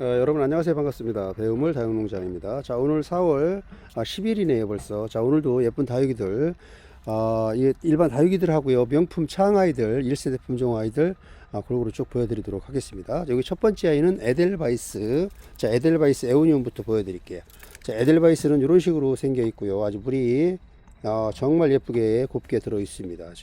어, 여러분 안녕하세요. 반갑습니다. 배우물 다육농장입니다. 자 오늘 4월 아, 10일이네요 벌써. 자 오늘도 예쁜 다육이들 아, 이 일반 다육이들 하고요. 명품 창아이들 1세대 품종 아이들 아, 골고루 쭉 보여드리도록 하겠습니다. 여기 첫 번째 아이는 에델바이스. 자 에델바이스 에오니움부터 보여드릴게요. 자 에델바이스는 이런 식으로 생겨 있고요. 아주 물이 아, 정말 예쁘게 곱게 들어 있습니다.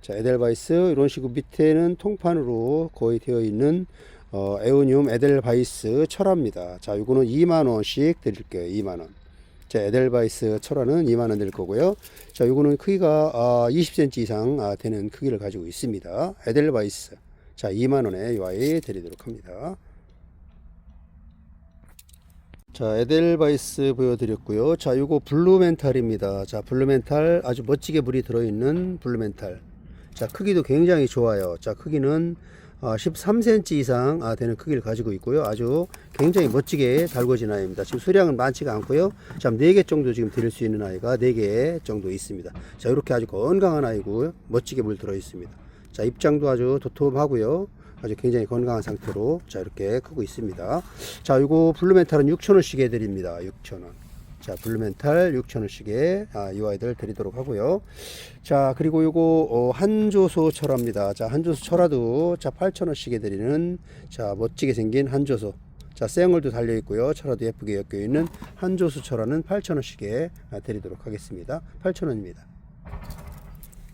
자, 에델바이스 이런 식으로 밑에는 통판으로 거의 되어 있는 어, 에오니움 에델바이스 철화입니다. 자, 이거는 2만 원씩 드릴게요. 2만 원. 자, 에델바이스 철화는 2만 원 될 거고요. 자, 이거는 크기가 아, 20cm 이상 아, 되는 크기를 가지고 있습니다. 에델바이스. 자, 2만 원에 이 아이 드리도록 합니다. 자, 에델바이스 보여드렸고요. 자, 요거 블루멘탈입니다. 자, 블루멘탈 아주 멋지게 물이 들어있는 블루멘탈. 자, 크기도 굉장히 좋아요. 자, 크기는 아, 13cm 이상 아, 되는 크기를 가지고 있고요. 아주 굉장히 멋지게 달궈진 아이입니다. 지금 수량은 많지가 않고요. 자, 4개 정도 지금 드릴 수 있는 아이가 4개 정도 있습니다. 자, 이렇게 아주 건강한 아이고 멋지게 물 들어 있습니다. 자, 입장도 아주 도톰하고요. 아주 굉장히 건강한 상태로 자, 이렇게 크고 있습니다. 자, 이거 블루멘탈은 6,000원씩에 드립니다. 6,000원. 자, 블루멘탈 6,000원씩에 아, 이 아이들 드리도록 하고요. 자, 그리고 요거 어, 한조소 철화입니다. 자, 한조소 철화도 자, 8,000원씩에 드리는 자, 멋지게 생긴 한조소. 자, 쌩얼도 달려 있고요. 철화도 예쁘게 엮여 있는 한조수 철화는 8,000원씩에 아, 드리도록 하겠습니다. 8,000원입니다.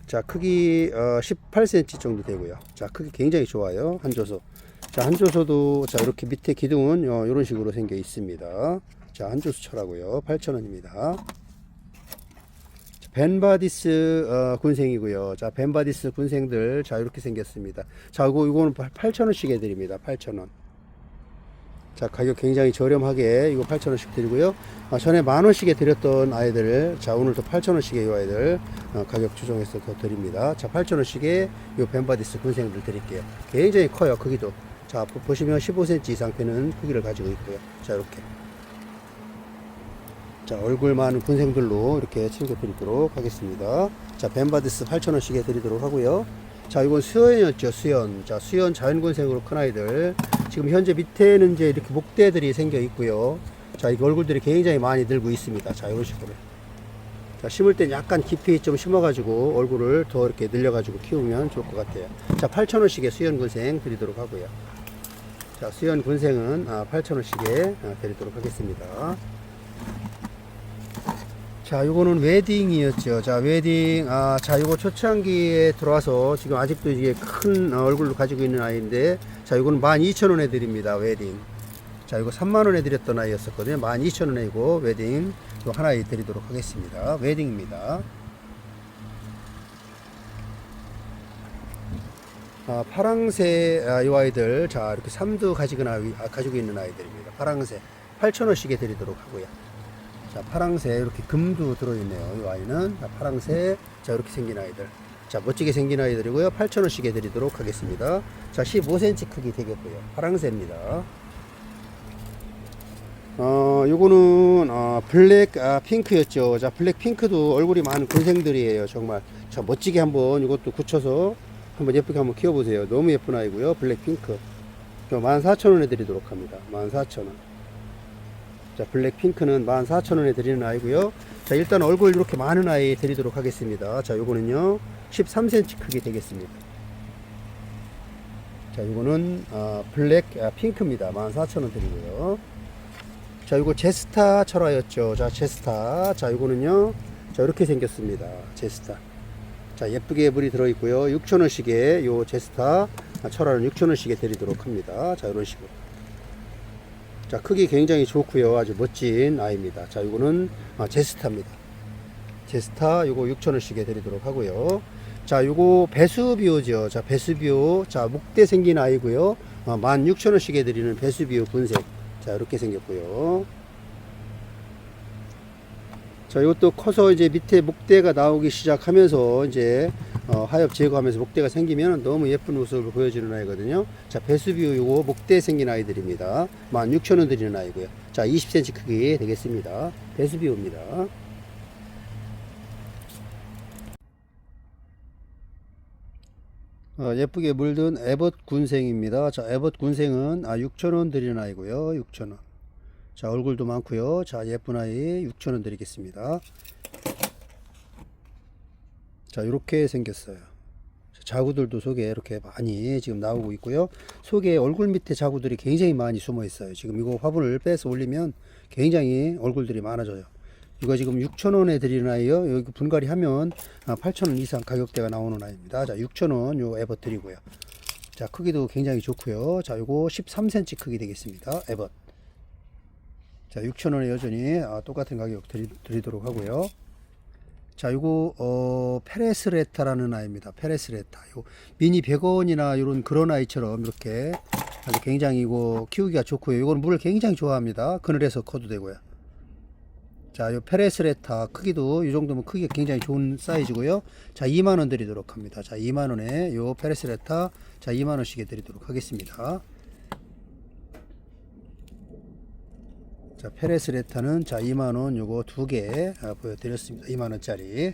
자, 크기 어, 18cm 정도 되고요. 자, 크기 굉장히 좋아요. 한조소. 자, 한조소도 자, 이렇게 밑에 기둥은 어, 이런 식으로 생겨 있습니다. 자, 한조수 철하고요. 8,000원입니다. 벤바디스 어, 군생이고요. 자, 벤바디스 군생들 자 이렇게 생겼습니다. 자, 이거 이거는 8,000원씩 해 드립니다. 8,000원. 자, 가격 굉장히 저렴하게 이거 8,000원씩 드리고요. 아, 전에 만 원씩에 드렸던 아이들, 자 오늘도 8,000원씩에 이 아이들 어, 가격 조정해서 더 드립니다. 자, 8,000원씩에 이 벤바디스 군생들 드릴게요. 굉장히 커요, 크기도. 자, 보- 보시면 15cm 이상 되는 크기를 가지고 있고요. 자, 이렇게. 자, 얼굴 많은 군생들로 이렇게 챙겨드리도록 하겠습니다. 자, 벤바디스 8,000원씩에 드리도록 하고요. 자, 이건 수연이었죠, 수연. 자, 수연 자연군생으로 큰 아이들. 지금 현재 밑에는 이제 이렇게 목대들이 생겨 있고요. 자, 이 얼굴들이 굉장히 많이 늘고 있습니다. 자, 이런 식으로. 자, 심을 땐 약간 깊이 좀 심어가지고 얼굴을 더 이렇게 늘려가지고 키우면 좋을 것 같아요. 자, 8,000원씩에 수연 군생 드리도록 하고요. 자, 수연 군생은 아, 8,000원씩에 아, 드리도록 하겠습니다. 자, 요거는 웨딩이었죠. 자, 웨딩. 아, 자, 요거 초창기에 들어와서 지금 아직도 이게 큰 얼굴로 가지고 있는 아이인데, 자, 요거는 12,000원에 드립니다. 웨딩. 자, 이거 3만원에 드렸던 아이였었거든요. 12,000원에 이거 웨딩. 요 하나 드리도록 하겠습니다. 웨딩입니다. 아, 파랑새 아, 이 아이들 자 이렇게 삼두 가지고, 나, 아, 가지고 있는 아이들입니다. 파랑새 8,000원씩에 드리도록 하고요. 자, 파랑새 이렇게 금도 들어있네요. 이 아이는 자, 파랑새 자 이렇게 생긴 아이들. 자 멋지게 생긴 아이들이고요. 8,000원씩에 드리도록 하겠습니다. 자 15cm 크기 되겠고요. 파랑새입니다. 어 요거는 어, 블랙 아, 핑크였죠. 자 블랙 핑크도 얼굴이 많은 군생들이에요. 정말 자 멋지게 한번 이것도 굳혀서 한번 예쁘게 한번 키워보세요. 너무 예쁜 아이고요. 블랙 핑크. 14,000원에 드리도록 합니다. 14,000원. 자, 블랙핑크는 14,000원에 드리는 아이고요. 자, 일단 얼굴 이렇게 많은 아이 드리도록 하겠습니다. 자, 요거는요. 13cm 크기 되겠습니다. 자, 요거는 아, 블랙 아, 핑크입니다. 14,000원 드리고요. 자, 요거 제스타 철화였죠. 자, 제스타. 자, 요거는요. 자, 이렇게 생겼습니다. 제스타. 자, 예쁘게 물이 들어 있고요. 6,000원씩에 요 제스타 아, 철화는 6,000원씩에 드리도록 합니다. 자, 이런 식으로. 자, 크기 굉장히 좋고요. 아주 멋진 아이입니다. 자, 이거는 아, 제스타입니다. 제스타 요거 6,000원씩에 드리도록 하고요. 자, 요거 베수비오죠. 자, 베수비오. 자, 목대 생긴 아이고요. 아, 16,000원씩에 드리는 베수비오 군색. 자, 이렇게 생겼고요. 자, 이것도 커서 이제 밑에 목대가 나오기 시작하면서 이제 어, 하엽 제거하면서 목대가 생기면 너무 예쁜 모습을 보여주는 아이거든요. 자, 베수비오 요거 목대 생긴 아이들입니다. 16,000원 드리는 아이고요. 자, 20cm 크기 되겠습니다. 베수비오입니다. 어, 예쁘게 물든 에벗 군생입니다. 자, 에벗 군생은 아, 6,000원 드리는 아이고요. 6,000원. 자, 얼굴도 많고요. 자, 예쁜 아이 6,000원 드리겠습니다. 자, 이렇게 생겼어요. 자, 자구들도 속에 이렇게 많이 지금 나오고 있고요. 속에 얼굴 밑에 자구들이 굉장히 많이 숨어 있어요. 지금 이거 화분을 빼서 올리면 굉장히 얼굴들이 많아져요. 이거 지금 6,000원에 드리는 아이요. 여기 분갈이 하면 8,000원 이상 가격대가 나오는 아이입니다. 자, 6,000원 요 에벗 드리고요. 자, 크기도 굉장히 좋고요. 자, 요거 13cm 크기 되겠습니다. 에벗. 자, 6,000원에 여전히 아, 똑같은 가격 드리, 드리도록 하고요. 자, 요거 어 페레스레타라는 아이입니다. 페레스레타. 요 미니 100원이나 요런 그런 아이처럼 이렇게 아주 굉장히 이거 키우기가 좋고요. 요거는 물을 굉장히 좋아합니다. 그늘에서 커도 되고요. 자, 요 페레스레타 크기도 이 정도면 크기가 굉장히 좋은 사이즈고요. 자, 2만 원 드리도록 합니다. 자, 2만 원에 요 페레스레타 자, 2만 원씩에 드리도록 하겠습니다. 자, 페레스레타는 자, 2만 원 요거 두 개 보여 드렸습니다. 2만 원짜리.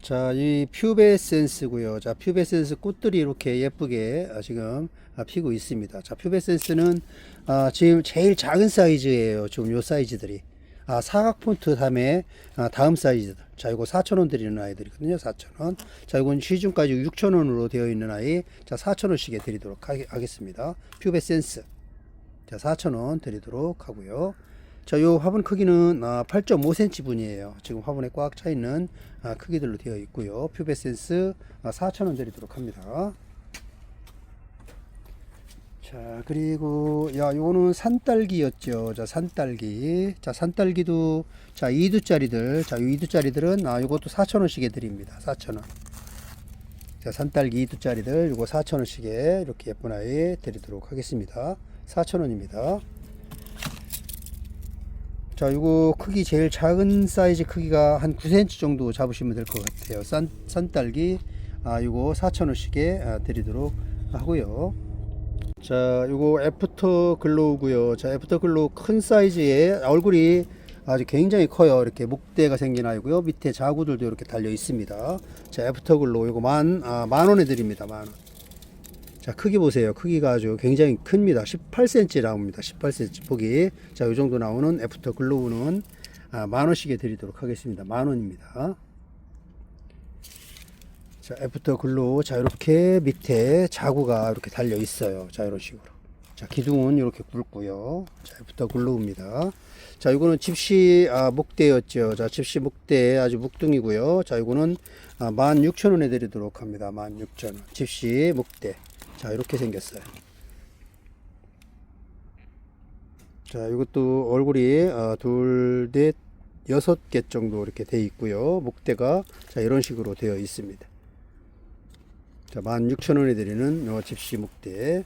자, 이 퓨베센스고요. 자, 퓨베센스 꽃들이 이렇게 예쁘게 아, 지금 아, 피고 있습니다. 자, 퓨베센스는 아, 지금 제일 작은 사이즈예요. 지금 요 사이즈들이. 아, 사각 폰트 다음에 아, 다음 사이즈들. 자, 이거 4,000원 드리는 아이들이거든요. 4,000원. 자, 이건 시중까지 6,000원으로 되어 있는 아이. 자, 4,000원씩에 드리도록 하, 하겠습니다. 퓨베센스. 자, 4,000원 드리도록 하고요. 자, 요 화분 크기는 아, 8.5cm 분이에요. 지금 화분에 꽉 차 있는 아, 크기들로 되어 있고요. 퓨베센스 아, 4,000원 드리도록 합니다. 자, 그리고 야, 요거는 산딸기였죠. 자, 산딸기. 자, 산딸기도 자, 2두짜리들. 자, 요 2두짜리들은 아, 요것도 4,000원씩에 드립니다. 4,000원. 자, 산딸기 2두짜리들 요거 4,000원씩에 이렇게 예쁜 아이 드리도록 하겠습니다. 4,000원입니다. 자, 이거 크기 제일 작은 사이즈 크기가 한 9cm 정도 잡으시면 될 것 같아요. 산, 산딸기, 아, 이거 4,000원씩에 아, 드리도록 하고요. 자, 이거 애프터 글로우고요. 자, 애프터 글로우 큰 사이즈의 얼굴이 아주 굉장히 커요. 이렇게 목대가 생긴 아이고요. 밑에 자구들도 이렇게 달려 있습니다. 자, 애프터 글로우 이거 만, 아, 만 원에 드립니다. 만 원. 자, 크기 보세요. 크기가 아주 굉장히 큽니다. 18cm 나옵니다. 18cm 폭이. 자, 이 정도 나오는 애프터 글로우는 아, 만 원씩에 드리도록 하겠습니다. 만 원입니다. 자, 애프터 글로우. 자, 이렇게 밑에 자구가 이렇게 달려 있어요. 자, 이런 식으로. 자, 기둥은 이렇게 굵고요. 자, 애프터 글로우입니다. 자, 이거는 집시 아, 목대였죠. 자, 집시 목대 아주 묵둥이고요. 자, 이거는 아, 16,000원에 드리도록 합니다. 16,000원. 집시 목대. 자, 이렇게 생겼어요. 자, 이것도 얼굴이 어, 둘, 넷, 여섯 개 정도 이렇게 돼 있고요. 목대가 자, 이런 식으로 되어 있습니다. 자, 16,000원에 드리는 요 집시 목대.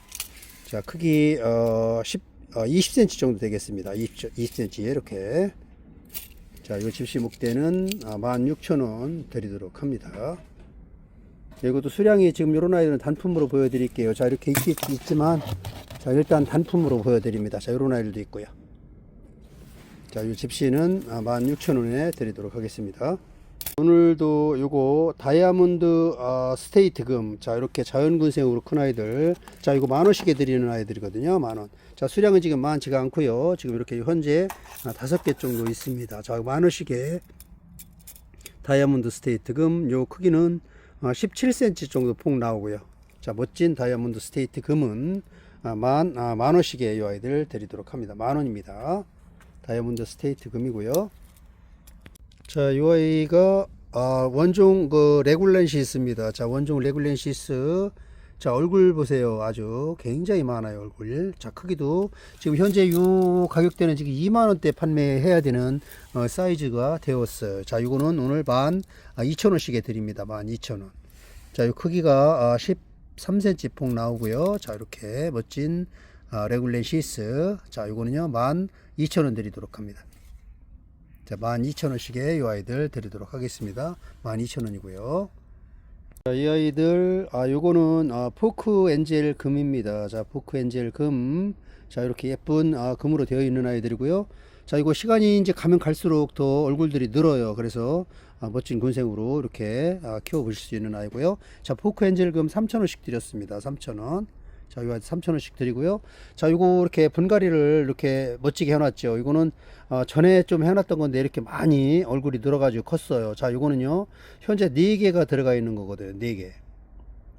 자, 크기 어, 10, 어, 20cm 정도 되겠습니다. 20, 20cm 이렇게. 자, 요 집시 목대는 아, 16,000원 드리도록 합니다. 이것도 수량이 지금 이런 아이들은 단품으로 보여드릴게요. 자, 이렇게 있, 있지만, 자, 일단 단품으로 보여드립니다. 자, 이런 아이들도 있고요. 자, 이 집시는 16,000원에 드리도록 하겠습니다. 오늘도 요거 다이아몬드 어, 스테이트 금. 자, 이렇게 자연군생으로 큰 아이들. 자, 이거 만 원씩에 드리는 아이들이거든요. 만 원. 자, 수량은 지금 많지가 않고요. 지금 이렇게 현재 아, 다섯 개 정도 있습니다. 자, 만 원씩에 다이아몬드 스테이트 금. 요 크기는 어, 17cm 정도 폭 나오고요. 자, 멋진 다이아몬드 스테이트 금은 아, 만, 아, 만 원씩에 이 아이들 드리도록 합니다. 만 원입니다. 다이아몬드 스테이트 금이고요. 자, 이 아이가 아, 원종 그 레굴렌시스입니다. 자, 원종 레굴렌시스. 자, 얼굴 보세요. 아주 굉장히 많아요, 얼굴. 자, 크기도 지금 현재 요 가격대는 지금 2만 원대 판매해야 되는 어, 사이즈가 되었어요. 자, 이거는 오늘 만 아, 2,000원씩에 드립니다. 만 2,000원. 자, 이 크기가 아, 13cm 폭 나오고요. 자, 이렇게 멋진 아, 레굴렌 시스. 자, 이거는요. 만 2,000원 드리도록 합니다. 자, 12,000원씩에 이 아이들 드리도록 하겠습니다. 12,000원이고요. 자, 이 아이들, 아, 요거는, 아, 포크 엔젤 금입니다. 자, 포크 엔젤 금. 자, 이렇게 예쁜, 아, 금으로 되어 있는 아이들이고요. 자, 이거 시간이 이제 가면 갈수록 더 얼굴들이 늘어요. 그래서 아, 멋진 군생으로 이렇게 아, 키워 보실 수 있는 아이고요. 자, 포크 엔젤 금 3,000원씩 드렸습니다. 3,000원. 자, 이거 3,000원씩 드리고요. 자, 이거 이렇게 분갈이를 이렇게 멋지게 해놨죠. 이거는 어, 전에 좀 해놨던 건데 이렇게 많이 얼굴이 늘어가지고 컸어요. 자, 이거는요. 현재 4개가 들어가 있는 거거든요. 4개.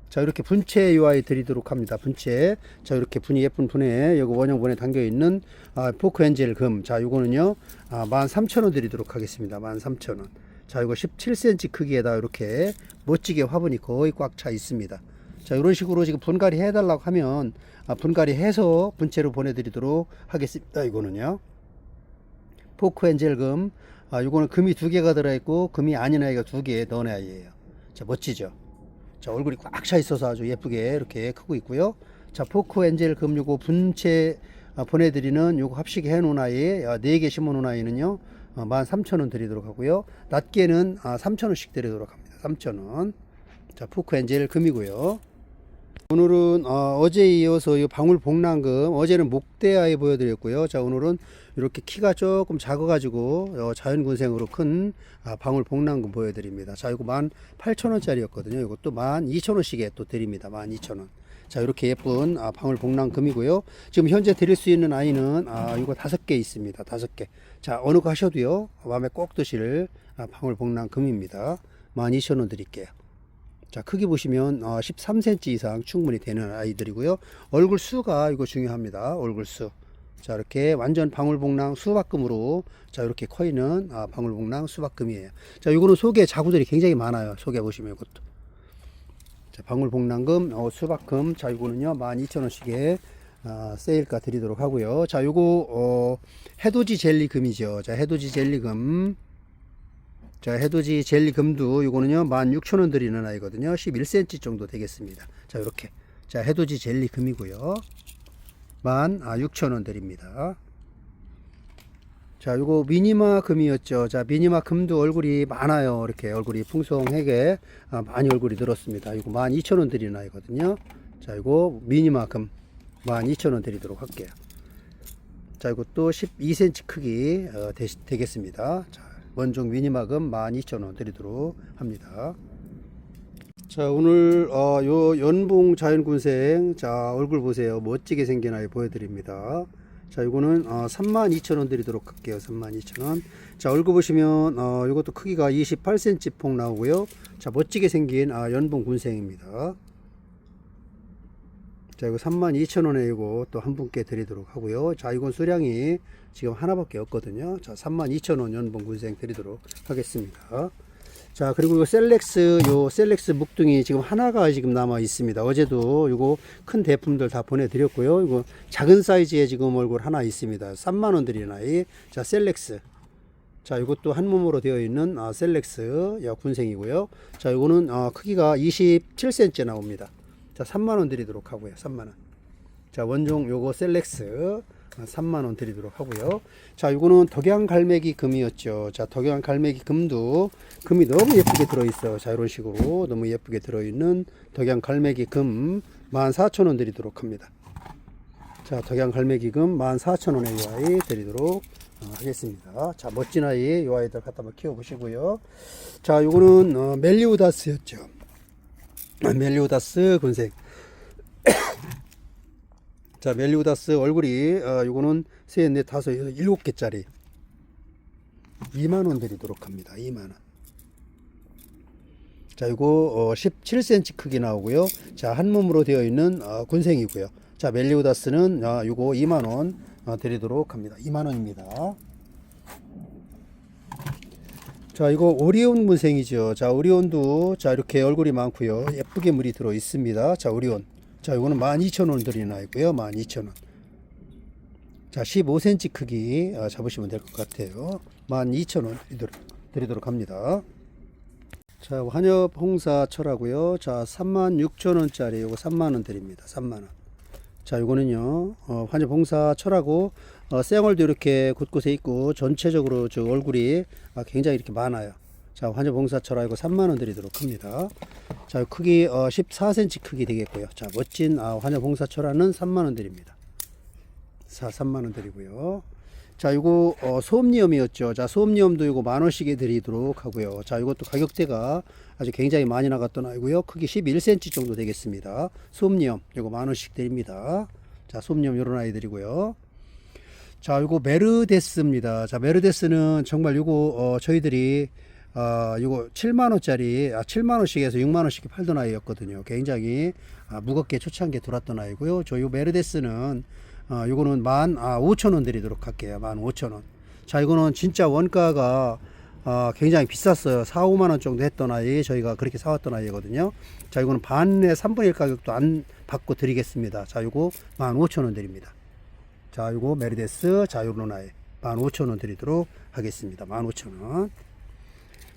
자 이렇게 분체 UI 드리도록 합니다 분체 자 이렇게 분이 예쁜 분에 여기 원형분에 담겨 있는 아, 포크 엔젤 금 자 요거는요 아, 13,000원 드리도록 하겠습니다 13,000원 자 이거 17cm 크기에다 이렇게 멋지게 화분이 거의 꽉 차 있습니다 자 이런 식으로 지금 분갈이 해달라고 하면 아, 분갈이 해서 분체로 보내드리도록 하겠습니다 이거는요 포크 엔젤 금 아, 요거는 금이 두 개가 들어있고 금이 아닌 아이가 두 개 넣은 아이예요 자 멋지죠 자, 얼굴이 꽉 차 있어서 아주 예쁘게 이렇게 크고 있고요. 자, 포크 엔젤 금 요거 분체 아, 보내드리는 요거 합식 해 놓은 아이, 아, 4개 심어 놓은 아이는요, 어, 13,000원 드리도록 하고요. 낮게는 아, 3,000원씩 드리도록 합니다. 3,000원. 자, 포크 엔젤 금이고요. 오늘은 어, 제 이어서 이 방울 복랑금 어제는 목대아이 보여드렸고요. 자 오늘은 이렇게 키가 조금 작아가지고 어, 자연군생으로 큰 아, 방울 복랑금 보여드립니다. 자 이거 18,000원짜리였거든요. 이것도 12,000원씩에 또 드립니다. 12,000원. 자 이렇게 예쁜 아, 방울 복랑금이고요. 지금 현재 드릴 수 있는 아이는 아, 이거 다섯 개 있습니다. 다섯 개. 자 어느 거 하셔도요. 마음에 꼭 드실 아, 방울 복랑금입니다. 12,000원 드릴게요. 자, 크기 보시면 어, 13cm 이상 충분히 되는 아이들이고요. 얼굴 수가 이거 중요합니다. 얼굴 수. 자, 이렇게 완전 방울복랑 수박금으로 자, 이렇게 커 있는 아, 방울복랑 수박금이에요. 자, 이거는 속에 자구들이 굉장히 많아요. 속에 보시면 이것도. 자, 방울복랑금, 어, 수박금. 자, 이거는요. 12,000원씩에 아, 세일가 드리도록 하고요. 자, 요거 어, 해돋이 젤리금이죠. 자, 해돋이 젤리금. 자, 해돋이 젤리금도 이거는요, 16,000원 드리는 아이거든요. 11cm 정도 되겠습니다. 자, 이렇게. 자, 해돋이 젤리 금이고요. 16,000원 드립니다. 자, 요거 미니마 금이었죠. 자, 미니마 금도 얼굴이 많아요. 이렇게 얼굴이 풍성하게 아, 많이 얼굴이 늘었습니다. 이거 12,000원 드리는 아이거든요. 자, 이거 미니마 금 12,000원 드리도록 할게요. 자, 이것도 12cm 크기 어, 되, 되겠습니다. 자, 원종 미니마금 12,000원 드리도록 합니다. 자, 오늘 어, 요 연봉 자연군생 자, 얼굴 보세요. 멋지게 생긴 아이 보여 드립니다. 자, 이거는 어, 32,000원 드리도록 할게요. 32,000원. 자, 얼굴 보시면 어, 이것도 크기가 28cm 폭 나오고요. 자, 멋지게 생긴 아, 연봉 군생입니다. 자, 이거 32,000원에 이거 또 한 분께 드리도록 하고요. 자, 이건 수량이 지금 하나밖에 없거든요. 자, 32,000원 연봉 군생 드리도록 하겠습니다. 자, 그리고 이거 셀렉스, 요 셀렉스 묵둥이 지금 하나가 지금 남아 있습니다. 어제도 요거 큰 대품들 다 보내드렸고요. 이거 작은 사이즈의 지금 얼굴 하나 있습니다. 3만원 드리는 아이. 자, 셀렉스. 자, 이것도 한 몸으로 되어 있는 아, 셀렉스 야, 군생이고요. 자, 이거는 아, 크기가 27cm 나옵니다. 자, 3만원 드리도록 하고요. 3만원. 자, 원종 요거 셀렉스 3만원 드리도록 하고요. 자, 요거는 덕양 갈매기 금이었죠. 자, 덕양 갈매기 금도 금이 너무 예쁘게 들어있어요. 자, 이런 식으로 너무 예쁘게 들어있는 덕양 갈매기 금 14,000원 드리도록 합니다. 자, 덕양 갈매기 금 14,000원에 이 아이 드리도록 어, 하겠습니다. 자, 멋진 아이 이 아이들 갖다 한번 키워보시고요. 자, 요거는 어, 멜리오다스였죠. 멜리오다스 군색. 자, 멜리오다스 얼굴이 어, 요거는 셋, 넷, 다섯, 여섯, 일곱 개짜리 2만 원 드리도록 합니다. 2만 원. 자, 이거 어, 17cm 크기 나오고요. 자, 한 몸으로 되어 있는 어, 군생이고요. 자, 멜리오다스는 어, 요거 2만 원 어, 드리도록 합니다. 2만 원입니다. 자, 이거 오리온 문생이죠. 자, 오리온도 자, 이렇게 얼굴이 많고요. 예쁘게 물이 들어 있습니다. 자, 오리온. 자, 이거는 12,000원 드리는 아이고요. 12,000원. 자, 15cm 크기 어, 잡으시면 될 것 같아요. 12,000원 드리도록, 드리도록 합니다. 자, 환엽 홍사철하고요. 자, 36,000원짜리 요거 3만 원 드립니다. 3만 원. 자, 요거는요. 어, 환엽 홍사철하고 어, 쌩얼도 이렇게 곳곳에 있고 전체적으로 저 얼굴이 아, 굉장히 이렇게 많아요. 자, 환엽 홍사철하고 3만 원 드리도록 합니다. 자, 크기 어, 14cm 크기 되겠고요. 자, 멋진 아, 환엽 홍사철하는 3만 원 드립니다. 자, 3만 원 드리고요. 자, 이거 어, 소음리엄이었죠. 자, 소음리엄도 이거 만 원씩에 드리도록 하고요. 자, 이것도 가격대가 아주 굉장히 많이 나갔던 아이고요. 크기 11cm 정도 되겠습니다. 소음리엄 이거 만 원씩 드립니다. 자, 소음리엄 요런 아이들이고요. 자, 이거 메르데스입니다. 자, 메르데스는 정말 이거 어, 저희들이 아, 이거 7만 원짜리 아, 7만 원씩에서 6만 원씩 팔던 아이였거든요. 굉장히 아, 무겁게 초창기에 돌았던 아이고요. 저 요 메르데스는 어, 요거는 만 아, 5천 원 드리도록 할게요. 만 5천 원. 자, 이거는 진짜 원가가 아, 굉장히 비쌌어요. 4, 5만 원 정도 했던 아이 저희가 그렇게 사왔던 아이거든요. 자, 이거는 반의 3분의 1 가격도 안 받고 드리겠습니다. 자, 요거 만 5천 원 드립니다. 자, 요거 메르데스 자, 요런 아이 15,000원 드리도록 하겠습니다. 15,000원.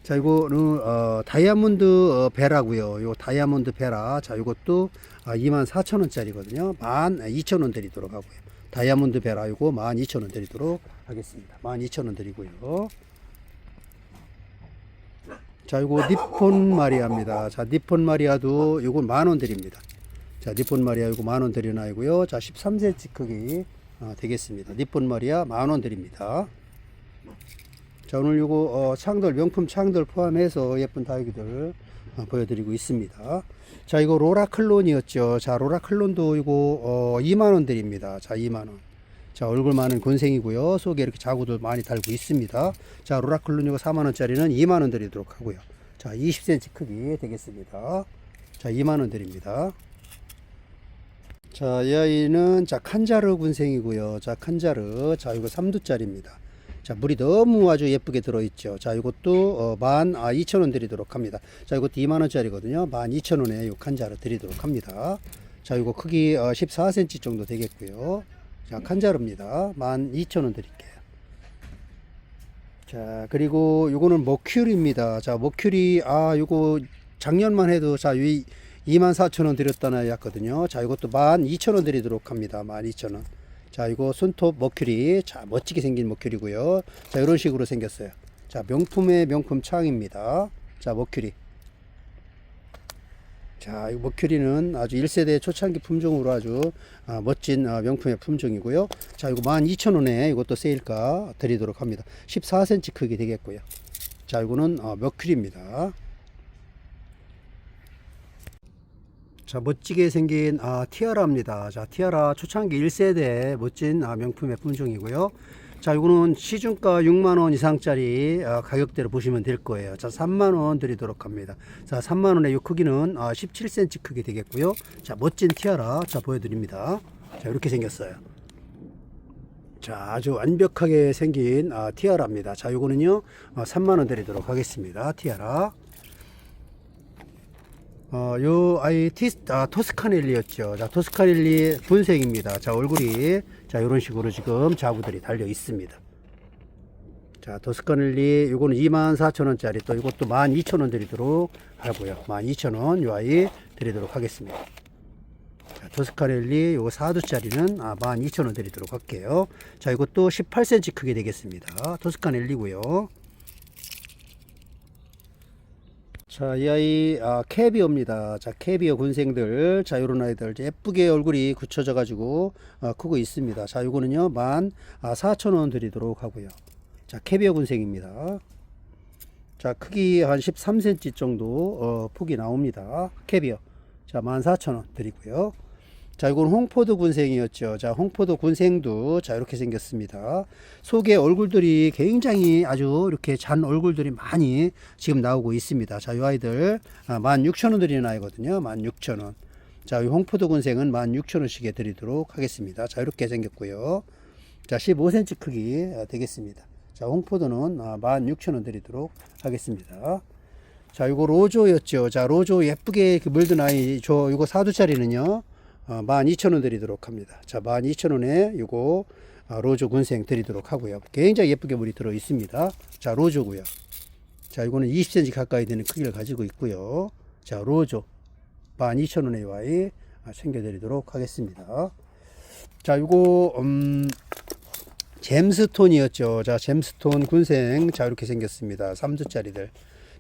자, 이거는 어, 다이아몬드 어, 베라고요. 요 다이아몬드 베라. 자, 요것도 아, 24,000원짜리거든요. 12,000원 드리도록 하고요. 다이아몬드 베라 요거 12,000원 드리도록 하겠습니다. 12,000원 드리고요. 자, 요거 니폰 마리아입니다. 자, 니폰 마리아도 요거 만원 드립니다. 자, 니폰 마리아 요거 만원 드려놔고요. 자, 13cm 크기 어, 되겠습니다. 니폰 마리아 만원 드립니다. 자, 오늘 요거 어, 창들 명품 창들 포함해서 예쁜 다육이들 어, 보여드리고 있습니다. 자, 이거 로라 클론이었죠. 자, 로라 클론도 이거 어, 2만 원 드립니다. 자, 2만 원. 자, 얼굴 많은 곤생이고요. 속에 이렇게 자구도 많이 달고 있습니다. 자, 로라 클론 이거 4만 원짜리는 2만 원 드리도록 하고요. 자, 20cm 크기 되겠습니다. 자, 2만 원 드립니다. 자, 이 아이는 자 칸자르 군생이고요. 자, 칸자르. 자, 이거 3두짜리입니다. 자, 물이 너무 아주 예쁘게 들어있죠. 자, 이것도 어, 만 아, 2천 원 드리도록 합니다. 자, 이것도 2만 원짜리거든요. 만 2천 원에 이 칸자르 드리도록 합니다. 자, 이거 크기 어, 14cm 정도 되겠고요. 자, 칸자르입니다. 만 2천 원 드릴게요. 자, 그리고 요거는 머큐리입니다. 자, 머큐리 아, 요거 작년만 해도 자, 이 24,000원 드렸던 아이였거든요. 자, 이것도 12,000원 드리도록 합니다. 12,000원. 자, 이거 손톱 머큐리. 자, 멋지게 생긴 머큐리고요. 자, 이런 식으로 생겼어요. 자, 명품의 명품 창입니다. 자, 머큐리. 자, 이 머큐리는 아주 1세대 초창기 품종으로 아주 아, 멋진 아, 명품의 품종이고요. 자, 이거 12,000원에 이것도 세일가 드리도록 합니다. 14cm 크기 되겠고요. 자, 이거는 어, 머큐리입니다. 자, 멋지게 생긴 아, 티아라입니다. 자, 티아라 초창기 1세대 멋진 아, 명품의 품종이고요. 자, 이거는 시중가 6만 원 이상짜리 아, 가격대로 보시면 될 거예요. 자, 3만 원 드리도록 합니다. 자, 3만 원의 이 크기는 아, 17cm 크기 되겠고요. 자, 멋진 티아라 자 보여드립니다. 자, 이렇게 생겼어요. 자, 아주 완벽하게 생긴 아, 티아라입니다. 자, 요거는요, 어, 3만 원 드리도록 하겠습니다. 티아라. 어, 요 아이 티, 아, 토스카넬리였죠. 자, 토스카넬리 분색입니다. 자, 얼굴이 자, 이런 식으로 지금 자구들이 달려 있습니다. 자, 토스카넬리 요거는 24,000원짜리 또 이것도 12,000원 드리도록 하고요. 12,000원 요 아이 드리도록 하겠습니다. 자, 토스카넬리 요거 4두짜리는 아, 12,000원 드리도록 할게요. 자, 이것도 18cm 크게 되겠습니다. 토스카넬리고요. 자, 이 아이 아, 캐비어입니다. 자, 캐비어 군생들. 자, 요런 아이들 예쁘게 얼굴이 굳혀져 가지고 아, 크고 있습니다. 자, 요거는요. 만 아, 4,000원 드리도록 하고요. 자, 캐비어 군생입니다. 자, 크기 한 13cm 정도 어, 폭이 나옵니다. 캐비어. 자, 14,000원 드리고요. 자, 이건 홍포도 군생이었죠. 자, 홍포도 군생도 자, 이렇게 생겼습니다. 속에 얼굴들이 굉장히 아주 이렇게 잔 얼굴들이 많이 지금 나오고 있습니다. 자, 이 아이들 아, 16,000원 드리는 아이거든요. 16,000원. 자, 이 홍포도 군생은 16,000원씩에 드리도록 하겠습니다. 자, 이렇게 생겼고요. 자, 15cm 크기 아, 되겠습니다. 자, 홍포도는 아, 16,000원 드리도록 하겠습니다. 자, 이거 로조였죠. 자, 로조 예쁘게 그 물든 아이, 저, 이거 사두짜리는요. 어, 12,000원 드리도록 합니다. 자, 12,000원에 이거 아, 로조 군생 드리도록 하고요. 굉장히 예쁘게 물이 들어 있습니다. 자, 로조고요. 자, 이거는 20cm 가까이 되는 크기를 가지고 있고요. 자, 로조 12,000원에 와이 아, 챙겨 드리도록 하겠습니다. 자, 이거 음, 잼스톤이었죠. 자, 잼스톤 군생 자 이렇게 생겼습니다. 3두짜리들.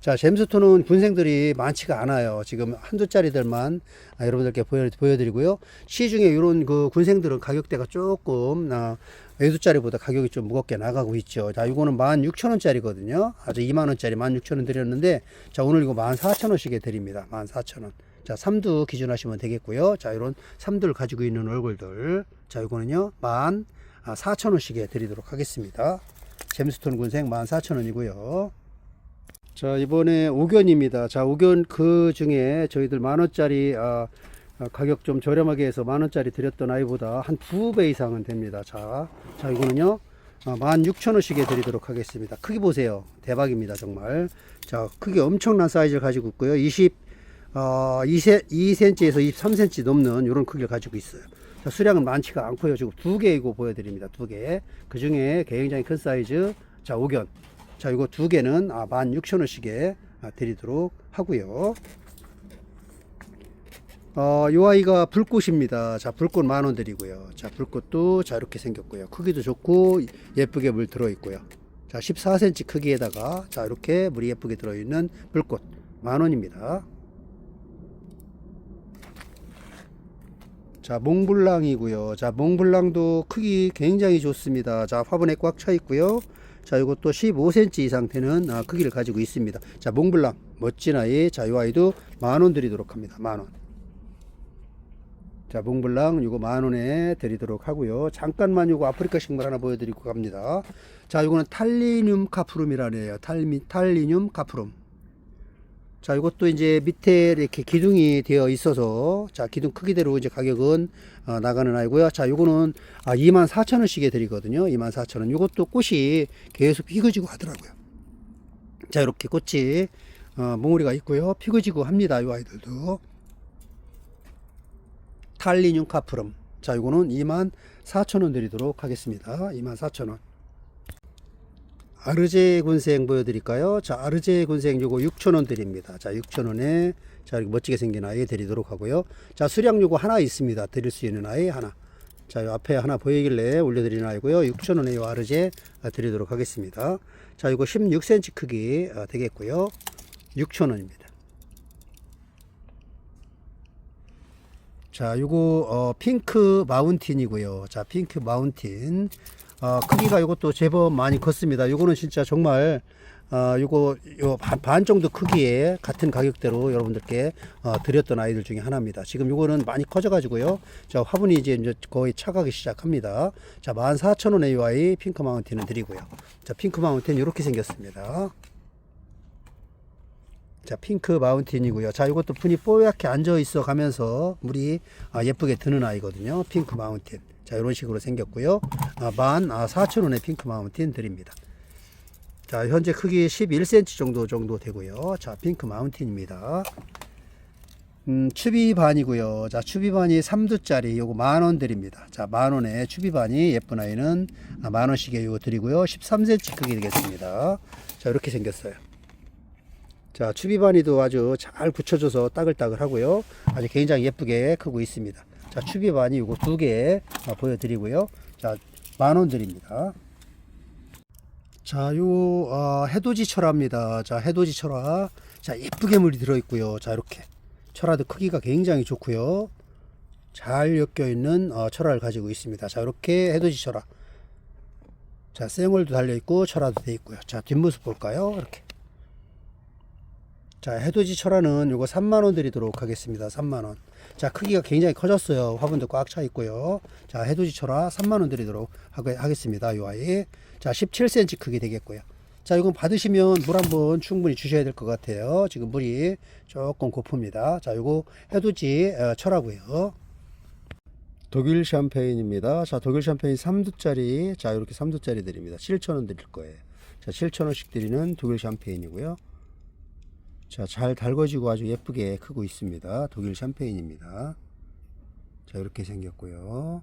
자, 잼스톤은 군생들이 많지가 않아요. 지금 한두 짜리들만 아, 여러분들께 보여, 보여드리고요. 시중에 이런 그 군생들은 가격대가 조금 아, 외두짜리보다 가격이 좀 무겁게 나가고 있죠. 자, 이거는 16,000원짜리거든요. 아주 2만원짜리 16,000원 드렸는데, 자, 오늘 이거 14,000원씩에 드립니다. 14,000원. 자, 삼두 기준하시면 되겠고요. 자, 이런 삼두를 가지고 있는 얼굴들. 자, 이거는요, 14,000원씩에 드리도록 하겠습니다. 잼스톤 군생 14,000원이고요. 자, 이번에 오견입니다. 자, 오견 그 중에 저희들 만 원짜리, 아, 아, 가격 좀 저렴하게 해서 만 원짜리 드렸던 아이보다 한 두 배 이상은 됩니다. 자, 자, 이거는요, 아, 16,000원씩에 드리도록 하겠습니다. 크기 보세요. 대박입니다. 정말. 자, 크기 엄청난 사이즈를 가지고 있고요. 20, 어, 2세, 2cm에서 23cm 넘는 이런 크기를 가지고 있어요. 자, 수량은 많지가 않고요. 지금 두 개이고 보여드립니다. 두 개. 그 중에 굉장히 큰 사이즈. 자, 오견. 자, 이거 두 개는 아, 16,000원씩에 아, 드리도록 하고요. 어, 요 아이가 불꽃입니다. 자, 불꽃 만 원 드리고요. 자, 불꽃도 자, 이렇게 생겼고요. 크기도 좋고 예쁘게 물 들어 있고요. 자, 14cm 크기에다가 자, 이렇게 물이 예쁘게 들어 있는 불꽃 만 원입니다. 자, 몽블랑이고요. 자, 몽블랑도 크기 굉장히 좋습니다. 자, 화분에 꽉 차 있고요. 자, 이것도 15cm 이상 되는 아, 크기를 가지고 있습니다. 자, 몽블랑 멋진 아이. 자, 이 아이도 만 원 드리도록 합니다. 만 원. 자, 몽블랑 이거 만 원에 드리도록 하고요. 잠깐만 이거 아프리카 식물 하나 보여드리고 갑니다. 자, 이거는 탈리늄 카프룸이라네요. 탈미, 탈리늄 카프룸. 자, 이것도 이제 밑에 이렇게 기둥이 되어 있어서 자, 기둥 크기대로 이제 가격은 어, 나가는 아이고요. 자, 요거는 아, 24,000원씩에 드리거든요. 24,000원. 요것도 꽃이 계속 피그지고 하더라고요. 자, 이렇게 꽃이 어, 몽우리가 있고요. 피그지고 합니다. 이 아이들도. 탈리늄 카프럼. 자, 이거는 24,000원 드리도록 하겠습니다. 24,000원. 아르제 군생 보여드릴까요? 자, 아르제 군생 요거 6,000원 드립니다. 자, 6,000원에 자, 이렇게 멋지게 생긴 아이 드리도록 하고요. 자, 수량 요거 하나 있습니다. 드릴 수 있는 아이 하나. 자, 요 앞에 하나 보이길래 올려드리는 아이고요. 6,000원에 요 아르제 아, 드리도록 하겠습니다. 자, 이거 16cm 크기 아, 되겠고요. 6,000원입니다. 자, 요거 어, 핑크 마운틴이고요. 자, 핑크 마운틴. 어, 크기가 이것도 제법 많이 컸습니다. 요거는 진짜 정말 어, 요거 요반 반 정도 크기에 같은 가격대로 여러분들께 어, 드렸던 아이들 중에 하나입니다. 지금 요거는 많이 커져 가지고요. 자, 화분이 이제, 거의 차가기 시작합니다. 자, 14,000원의 요 아이 핑크 마운틴은 드리고요. 자, 핑크 마운틴 이렇게 생겼습니다. 자, 핑크 마운틴이고요. 자, 이것도 분이 뽀얗게 앉아 있어 가면서 물이 아, 예쁘게 드는 아이거든요. 핑크 마운틴. 자, 이런 식으로 생겼고요. 아, 만 아, 4,000원에 핑크 마운틴 드립니다. 자, 현재 크기 11cm 정도 정도 되고요. 자, 핑크 마운틴입니다. 음, 추비반이고요. 자, 추비반이 3두짜리 요거 만원 드립니다. 자, 만 원에 추비반이 예쁜 아이는 아, 만 원씩에 요거 드리고요. 13cm 크기 되겠습니다. 자, 이렇게 생겼어요. 자, 추비바니도 아주 잘 붙여줘서 따글따글 하고요. 아주 굉장히 예쁘게 크고 있습니다. 자, 추비바니 이거 두 개 보여드리고요. 자, 만 원 드립니다. 자, 요, 어, 해돋이 철화입니다. 자, 해돋이 철화. 자, 예쁘게 물이 들어있고요. 자, 이렇게. 철화도 크기가 굉장히 좋고요. 잘 엮여 있는 어, 철화를 가지고 있습니다. 자, 이렇게 해돋이 철화. 자, 쌩얼도 달려있고, 철화도 돼 있고요. 자, 뒷모습 볼까요? 이렇게. 자, 해돋이 철화는 요거 3만원 드리도록 하겠습니다. 3만원. 자, 크기가 굉장히 커졌어요. 화분도 꽉 차 있고요. 자, 해돋이 철화 3만원 드리도록 하겠습니다. 요 아이. 자, 17cm 크기 되겠고요. 자, 이건 받으시면 물 한 번 충분히 주셔야 될 것 같아요. 지금 물이 조금 고픕니다. 자, 요거 해돋이 어, 철화고요. 독일 샴페인입니다. 자, 독일 샴페인 3두짜리. 자, 이렇게 3두짜리 드립니다. 7,000원 드릴 거예요. 자, 7,000원씩 드리는 독일 샴페인이고요. 자, 잘 달궈지고 아주 예쁘게 크고 있습니다. 독일 샴페인입니다. 자, 이렇게 생겼고요.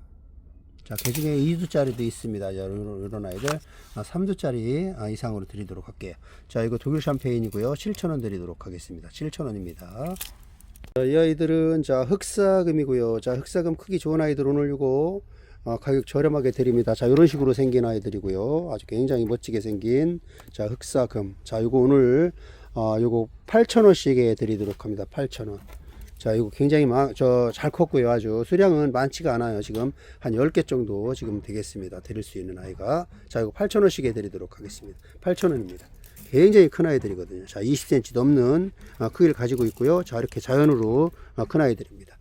자, 그 중에 2두짜리도 있습니다. 자, 이런, 이런 아이들. 아, 3두짜리 아, 이상으로 드리도록 할게요. 자, 이거 독일 샴페인이고요. 7,000원 드리도록 하겠습니다. 7,000원입니다. 자, 이 아이들은 자, 흑사금이고요. 자, 흑사금 크기 좋은 아이들 오늘 이거 어, 가격 저렴하게 드립니다. 자, 이런 식으로 생긴 아이들이고요. 아주 굉장히 멋지게 생긴 자, 흑사금. 자, 이거 오늘 어, 요거 8,000원씩에 드리도록 합니다. 8,000원. 자, 이거 굉장히 마, 저, 잘 컸고요. 아주 수량은 많지가 않아요. 지금 한 10개 정도 지금 되겠습니다. 드릴 수 있는 아이가. 자, 이거 8,000원씩에 드리도록 하겠습니다. 8,000원입니다. 굉장히 큰 아이들이거든요. 자, 20cm 넘는 어, 크기를 가지고 있고요. 자, 이렇게 자연으로 어, 큰 아이들입니다.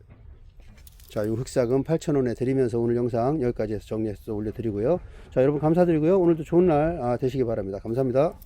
자, 이 흑삭은 8,000원에 드리면서 오늘 영상 여기까지 해서 정리해서 올려드리고요. 자, 여러분 감사드리고요. 오늘도 좋은 날 아, 되시기 바랍니다. 감사합니다.